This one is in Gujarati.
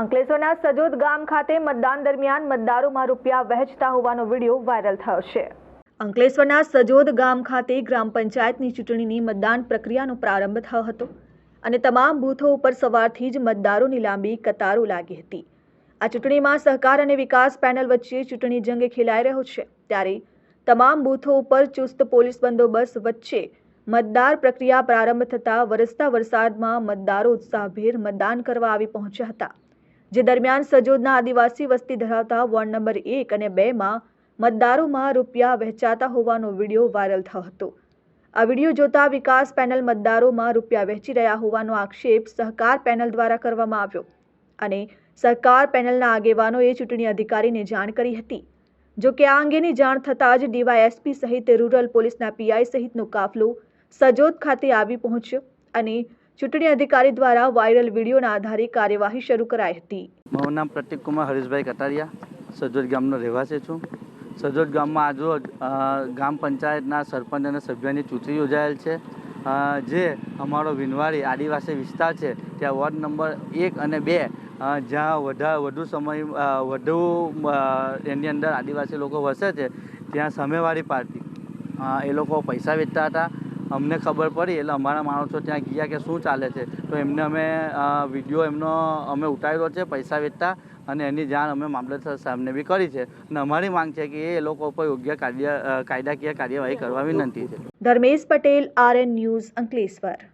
અંકલેશ્વરના સજોદ ગામ ખાતે મતદાન દરમિયાન મતદારોમાં રૂપિયા વહેંચતા હોવાનો વીડિયો વાયરલ થયો છે. અંકલેશ્વરના સજોદ ગામ ખાતે ગ્રામ પંચાયતની ચૂંટણીની મતદાન પ્રક્રિયાનો પ્રારંભ થયો હતો અને તમામ બૂથો ઉપર સવારથી જ મતદારોની લાંબી કતારો લાગી હતી. આ ચૂંટણીમાં સહકાર અને વિકાસ પેનલ વચ્ચે ચૂંટણી જંગ ખેલાઈ રહ્યો છે ત્યારે તમામ બૂથો ઉપર ચુસ્ત પોલીસ બંદોબસ્ત વચ્ચે મતદાર પ્રક્રિયા પ્રારંભ થતાં વરસતા વરસાદમાં મતદારો ઉત્સાહભેર મતદાન કરવા આવી પહોંચ્યા હતા. જે દરમિયાન સજોદના આદિવાસી વસ્તી ધરાવતા વોર્ડ નંબર એક અને બેમાં મતદારોમાં રૂપિયા વહેંચાતા હોવાનો વીડિયો વાયરલ થયો હતો. આ વીડિયો જોતા વિકાસ પેનલ મતદારોમાં રૂપિયા વહેંચી રહ્યા હોવાનો આક્ષેપ સહકાર પેનલ દ્વારા કરવામાં આવ્યો અને સહકાર પેનલના આગેવાનોએ ચૂંટણી અધિકારીને જાણ કરી હતી. જો કે આ અંગેની જાણ થતાં જ ડીવાયએસપી સહિત રૂરલ પોલીસના પીઆઈ સહિતનો કાફલો સજોદ ખાતે આવી પહોંચ્યો અને ચૂંટણી અધિકારી દ્વારા વાયરલ વિડીયોના આધારે કાર્યવાહી શરૂ કરાઈ હતી. મારું નામ પ્રતિક કુમાર, હરીશભાઈ કટારિયા, સજોદ ગામનો રહેવાસી છું. સજોદ ગામમાં આજરોજ ગ્રામ પંચાયતના સરપંચ અને સભ્યની ચૂંટણી યોજાયેલ છે. જે અમારો વિનવાડી આદિવાસી વિસ્તાર છે, ત્યાં વોર્ડ નંબર એક અને બે જ્યાં વધા, વધુ સમય વધુ એની અંદર આદિવાસી લોકો વસે છે, ત્યાં સામેવાળી પાર્ટી એ લોકો પૈસા વેચતા હતા. અમને ખબર પડી, એટલે અમારા માણસો ત્યાં ગયા કે શું ચાલે છે. તો એમને અમે વીડિયો એમનો અમે ઉતાર્યો છે, પૈસા વેચતા, અને એની જાણ અમે મામલતદાર સાહેબને બી કરી છે. અને અમારી માંગ છે કે એ લોકો ઉપર યોગ્ય કાર્ય કાયદાકીય કાર્યવાહી કરવા વિનંતી છે ધર્મેશ પટેલ, આરએન ન્યૂઝ અંકલેશ્વર.